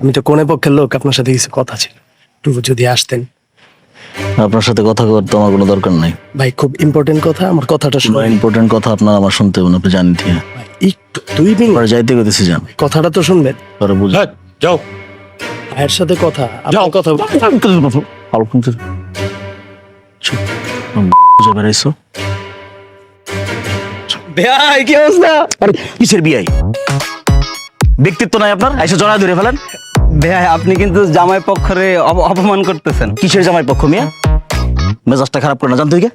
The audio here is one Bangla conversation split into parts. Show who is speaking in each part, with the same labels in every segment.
Speaker 1: আমি তো কোনে পক্ষের লোক আপনার সাথে কিছু কথা ছিল। একটু যদি আসতেন।
Speaker 2: আপনার সাথে কথা করতে আমার কোনো দরকার নাই।
Speaker 1: ভাই খুব ইম্পর্টেন্ট কথা আমার কথাটা শুনুন।
Speaker 2: ইম্পর্টেন্ট কথা আপনার আমার শুনতে হবে না আপনি জানেন ঠিক
Speaker 1: ভাই, একটু দুই মিনিট।
Speaker 2: আর যাইতে গেতেছি যান
Speaker 1: কথাটা তো শুনবেন।
Speaker 2: পরে বুঝ।
Speaker 3: হ্যাঁ যাও।
Speaker 1: ভাইয়ের সাথে কথা। আপনার কথা
Speaker 2: ভালো শুনতে চুপ বুঝে বেড়াইছো?
Speaker 1: ভাই কি অবস্থা?
Speaker 2: আরে কিসের বিয়াই ব্যক্তিত্ব নাই আপনার? এসে জড়ায় ধরে ফেলেন।
Speaker 4: ভাই আপনি কিন্তু জামাই পক্ষরে অপ- অপমান করতেছেন।
Speaker 2: কিসের জামাই পক্ষ মিয়া? মেজাজটা খারাপ করে না জানতো কি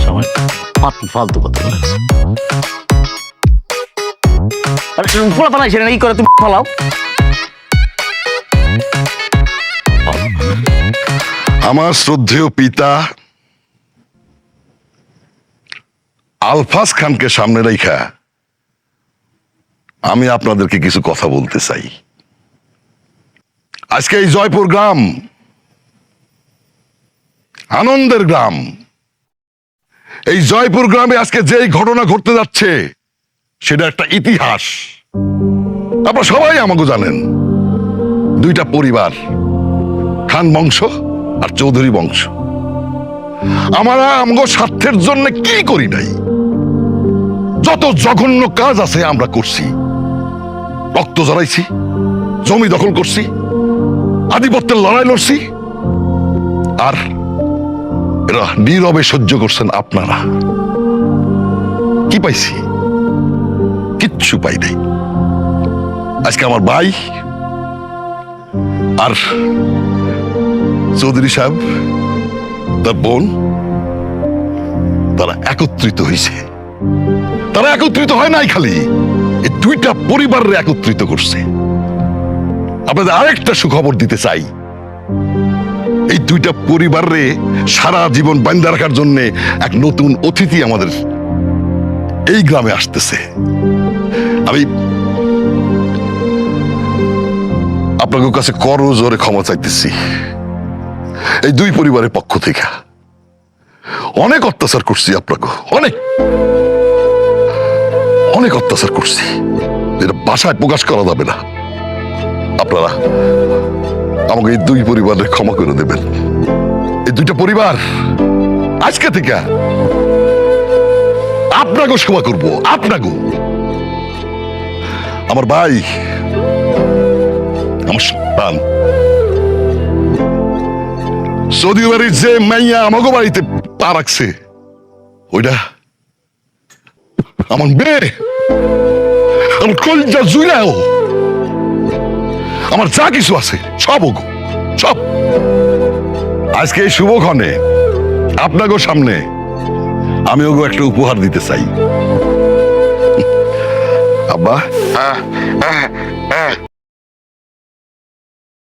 Speaker 2: জামাই ফালতু কথা বলে আরে ফোলা পালাই সেটা কি করে তুমি ফালাও?
Speaker 5: আমার শ্রদ্ধেয় পিতা আলফাস খানকে সামনে রেখা আমি আপনাদেরকে কিছু কথা বলতে চাই। আজকে এই জয়পুর গ্রাম, আনন্দের গ্রাম। এই জয়পুর গ্রামে আজকে যেই ঘটনা ঘটতে যাচ্ছে, সেটা একটা ইতিহাস। আপনারা সবাই আমাকে জানেন, দুইটা পরিবার, খান বংশ আর চৌধুরী বংশ। আমরা আমগো স্বার্থের জন্য কি করি নাই? যত জঘন্য কাজ আছে আমরা করছি রক্ত জড়াইছি জমি দখল করছি, আধিপত্যের লড়াই লড়ছি। আর এরা নীরবে সহ্য করছেন আপনারা। কি পাইছি? কিচ্ছু পাই নাই। আজকে আমার ভাই আর চৌধুরী সাহেব, তার বোন, তারা একত্রিত হয়েছে তারা একত্রিত হয় নাই খালি। এই দুইটা পরিবারের একত্রিত করছে। আপনাদের আরেকটা সুখবর দিতে চাই। এই দুইটা পরিবারে সারা জীবন বান্ধা রাখার জন্য এক নতুন অতিথি আমাদের এই গ্রামে আসতেছে। আমি আপনাদের কাছে কর জোরে ক্ষমা চাইতেছি। এই দুই পরিবারের পক্ষ থেকে। অনেক অত্যাচার করছি আপনাকে, অনেক। অনেক অত্যাচার করছি। যেটা বাসায় প্রকাশ করা যাবে না। আপনারা আমাকে এই দুই পরিবারের ক্ষমা করে দেবেন। এই দুইটা পরিবার আজকে থেকে আপনাকে সেবা করব, আপনাকে। আমার ভাই, আমার সন্তান। সৌদি বাড়ির যে মাইয়া আমাকে বাড়িতে পা রাখছে, ওইটা আমার মেয়ে। আমার যা কিছু আছে সব ওগো সব। আজকে এই শুভক্ষণে আপনাকে সামনে আমি ওগো একটা উপহার দিতে চাই। আব্বা?
Speaker 6: হ্যাঁ, হ্যাঁ,